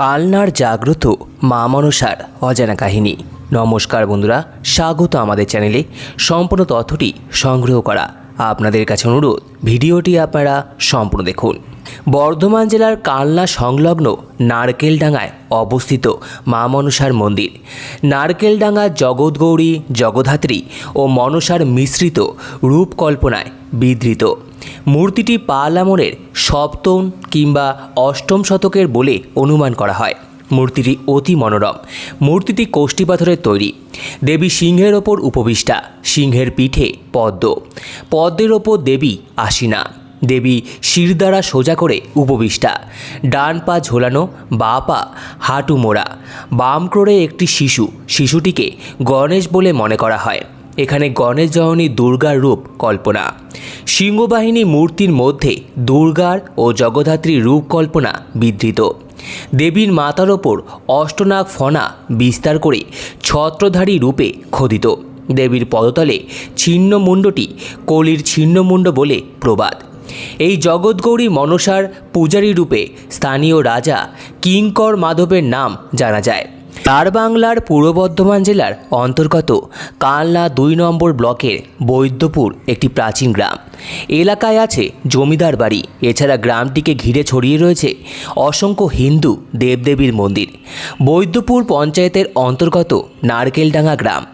কালনার জাগ্রত মা মনসার অজানা কাহিনী। নমস্কার বন্ধুরা, স্বাগত আমাদের চ্যানেলে। সম্পূর্ণ তথ্যটি সংগ্রহ করা আপনাদের কাছে অনুরোধ। ভিডিওটি আপনারা সম্পূর্ণ দেখুন। বর্ধমান জেলার কালনা সংলগ্ন নারকেলডাঙ্গায় অবস্থিত মা মনসার মন্দির। নারকেলডাঙ্গা জগৎগৌরী জগধাত্রী ও মনসার মিশ্রিত রূপকল্পনায় বিধৃত। মূর্তিটি পাল আমলের সপ্তম কিংবা অষ্টম শতকের বলে অনুমান করা হয়। মূর্তিটি অতি মনোরম। মূর্তিটি কোষ্ঠী পাথরের তৈরি। দেবী সিংহের ওপর উপবিষ্টা। সিংহের পিঠে পদ্ম। পদ্মের ওপর দেবী আসিনা। দেবী শির দ্বারা সোজা করে উপবিষ্টা। ডান পা ঝোলানো, বা পা হাঁটু মোড়া। বাম ক্রোড়ে একটি শিশু। শিশুটিকে গণেশ বলে মনে করা হয়। এখানে গণেশ জননী দুর্গার রূপ কল্পনা। সিংহবাহিনী মূর্তির মধ্যে দুর্গার ও জগধাত্রীর রূপ কল্পনা বিধৃত। দেবীর মাথার ওপর অষ্টনাগ ফনা বিস্তার করে ছত্রধারী রূপে খোদিত। দেবীর পদতলে ছিন্নমুণ্ডটি কলির ছিন্নমুণ্ড বলে প্রবাদ। এই জগৎগৌরী মনসার পূজারী রূপে স্থানীয় রাজা কিঙ্কর মাধবের নাম জানা যায়। তার বাংলার পূর্ব বর্ধমান জেলার অন্তর্গত কালনা দুই নম্বর ব্লকের বৈদ্যপুর একটি প্রাচীন গ্রাম। এলাকায় আছে জমিদার বাড়ি, এছাড়া গ্রামটিকে ঘিরে ছড়িয়ে রয়েছে অসংখ্য হিন্দু দেবদেবীর মন্দির। বৈদ্যপুর পঞ্চায়েতের অন্তর্গত নারকেলডাঙ্গা গ্রাম।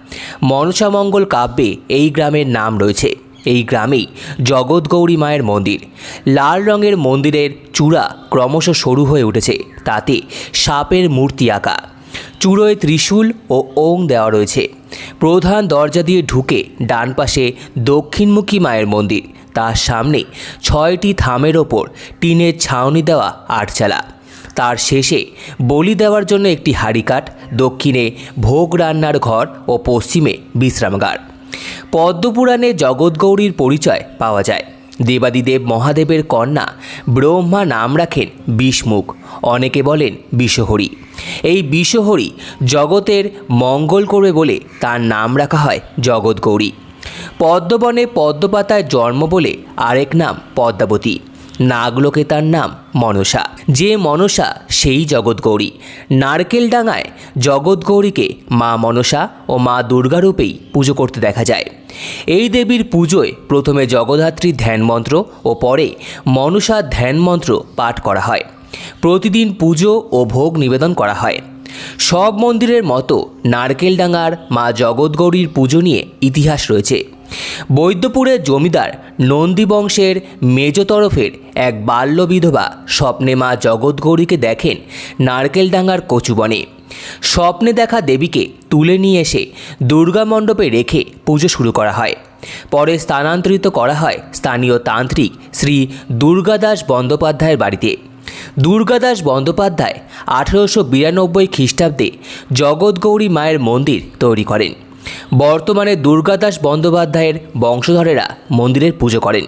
মনসামঙ্গল কাব্যে এই গ্রামের নাম রয়েছে। এই গ্রামেই জগৎগৌরী মায়ের মন্দির। লাল রঙের মন্দিরের চূড়া ক্রমশ সরু হয়ে উঠেছে, তাতে সাপের মূর্তি আঁকা। চূড়োয় ত্রিশূল ও ওং দেওয়া রয়েছে। প্রধান দরজা দিয়ে ঢুকে ডান পাশে দক্ষিণমুখী মায়ের মন্দির। তার সামনে ছয়টি থামের ওপর টিনের ছাউনি দেওয়া আটচালা। তার শেষে বলি দেওয়ার জন্য একটি হাড়িকাঠ, দক্ষিণে ভোগ রান্নার ঘর ও পশ্চিমে বিশ্রামাগার পদ্মপুরাণে জগৎগৌরীর পরিচয় পাওয়া যায়। দেবাদিদেব মহাদেবের কন্যা ব্রহ্মা নাম রাখেন বিষ্মুখ, অনেকে বলেন বিষহরি এই বিষহরি জগতের মঙ্গল করবে বলে তার নাম রাখা হয় জগৎগৌরী। পদ্মবনে পদ্মপাতায় জন্ম বলে আরেক নাম পদ্মাবতী। নাগলোকে তার নাম মনসা। যে মনসা সেই জগৎগৌরী। নারকেলডাঙায় জগৎগৌরীকে মা মনসা ও মা দুর্গারূপেই পুজো করতে দেখা যায়। এই দেবীর পুজোয় প্রথমে জগদ্ধাত্রীর ধ্যান মন্ত্র ও পরে মনসা ধ্যান মন্ত্র পাঠ করা হয়। প্রতিদিন পুজো ও ভোগ নিবেদন করা হয়। সব মন্দিরের মতো নারকেলডাঙ্গার মা জগৎগৌরীর পুজো নিয়ে ইতিহাস রয়েছে। বৈদ্যপুরের জমিদার নন্দী বংশের মেজ তরফের এক বাল্য বিধবা স্বপ্নে মা জগৎগৌরীকে দেখেন নারকেলডাঙ্গার কচুবনে স্বপ্নে দেখা দেবীকে তুলে নিয়ে এসে দুর্গা মণ্ডপে রেখে পুজো শুরু করা হয়। পরে স্থানান্তরিত করা হয় স্থানীয় তান্ত্রিক শ্রী দুর্গাদাস বন্দ্যোপাধ্যায়ের বাড়িতে। দুর্গাদাস বন্দ্যোপাধ্যায় আঠেরোশো বিরানব্বই খ্রিস্টাব্দে জগৎগৌরী মায়ের মন্দির তৈরি করেন। বর্তমানে দুর্গাদাস বন্দ্যোপাধ্যায়ের বংশধরেরা মন্দিরের পুজো করেন।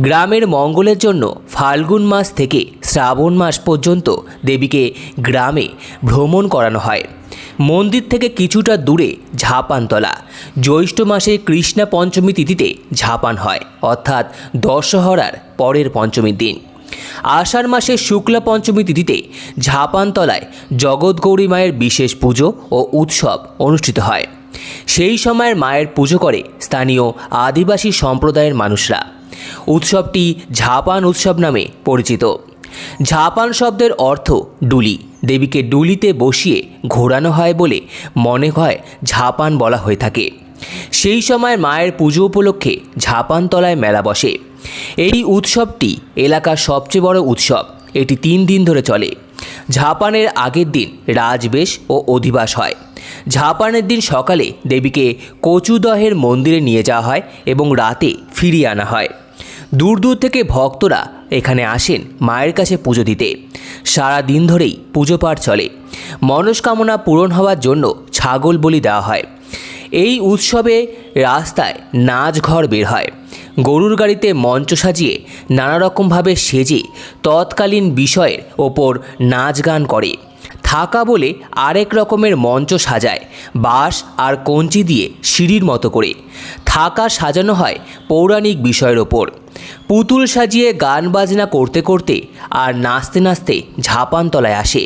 গ্রামের মঙ্গলের জন্য ফাল্গুন মাস থেকে শ্রাবণ মাস পর্যন্ত দেবীকে গ্রামে ভ্রমণ করানো হয়। মন্দির থেকে কিছুটা দূরে ঝাপানতলা, জ্যৈষ্ঠ মাসে কৃষ্ণা পঞ্চমী তিথিতে ঝাপান হয়, অর্থাৎ দশহরার পরের পঞ্চমীর দিন। আষাঢ় মাসের শুক্লা পঞ্চমী তিথিতে ঝাপানতলায় জগৎগৌরী মায়ের বিশেষ পুজো ও উৎসব অনুষ্ঠিত হয়। সেই সময়ের মায়ের পুজো করে স্থানীয় আদিবাসী সম্প্রদায়ের মানুষরা। উৎসবটি ঝাপান উৎসব নামে পরিচিত। ঝাপান শব্দের অর্থ ডুলি। দেবীকে ডুলিতে বসিয়ে ঘোরানো হয় বলে মনে হয় ঝাপান বলা হয়ে থাকে। সেই সময় মায়ের পুজো উপলক্ষে ঝাপানতলায় মেলা বসে। এই উৎসবটি এলাকার সবচেয়ে বড় উৎসব। এটি তিন দিন ধরে চলে। ঝাপানের আগের দিন রাজবেশ ও অধিবাস হয়। ঝাপানের দিন সকালে দেবীকে কচুদহের মন্দিরে নিয়ে যাওয়া হয় এবং রাতে ফিরিয়ে আনা হয়। দূর দূর থেকে ভক্তরা এখানে আসেন মায়ের কাছে পুজো দিতে। সারা দিন ধরেই পুজো পাঠ চলে। মনস্কামনা পূরণ হওয়ার জন্য ছাগল বলি দেওয়া হয়। এই উৎসবে রাস্তায় নাচ ঘর বের হয়। গরুর গাড়িতে মঞ্চ সাজিয়ে নানা রকমভাবে সেজে তৎকালীন বিষয়ের ওপর নাচ গান করে। থাকা বলে আরেক রকমের মঞ্চ সাজায়, বাঁশ আর কঞ্চি দিয়ে সিঁড়ির মতো করে। থাকা সাজানো হয় পৌরাণিক বিষয়ের ওপর। পুতুল সাজিয়ে গান বাজনা করতে করতে আর নাচতে নাচতে ঝাপানতলায় আসে।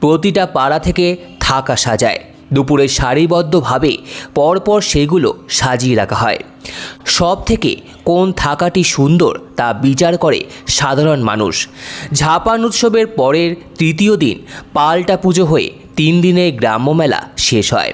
প্রতিটা পাড়া থেকে থাকা সাজায়। দুপুরে সারিবদ্ধভাবে পরপর সেগুলো সাজিয়ে রাখা হয়। সব থেকে কোন থাকাটি সুন্দর তা বিচার করে সাধারণ মানুষ। ঝাপান উৎসবের পরের তৃতীয় দিন পাল্টা পুজো হয়ে তিন দিনের গ্রাম্য মেলা শেষ হয়।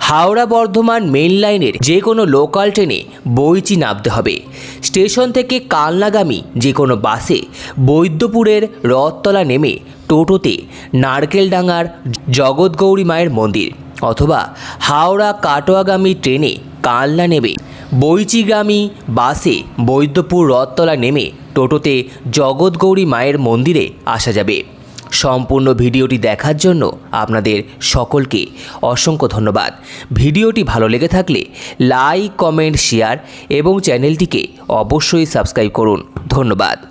হাওড়া বর্ধমান মেন লাইনের যে কোনো লোকাল ট্রেনে বইচি নামতে হবে। স্টেশন থেকে কালনাগামী যে কোনো বাসে বৈদ্যপুরের রথতলা নেমে টোটোতে নারকেলডাঙ্গার জগৎগৌরী মায়ের মন্দির অথবা হাওড়া কাটোয়াগামী ট্রেনে কালনা নেমে বইচিগামী বাসে বৈদ্যপুর রথতলা নেমে টোটোতে জগৎগৌরী মায়ের মন্দিরে আসা যাবে। সম্পূর্ণ ভিডিওটি দেখার জন্য আপনাদের সকলকে অসংখ্য ধন্যবাদ। ভিডিওটি ভালো লেগে থাকলে লাইক, কমেন্ট, শেয়ার এবং চ্যানেলটিকে অবশ্যই সাবস্ক্রাইব করুন। ধন্যবাদ।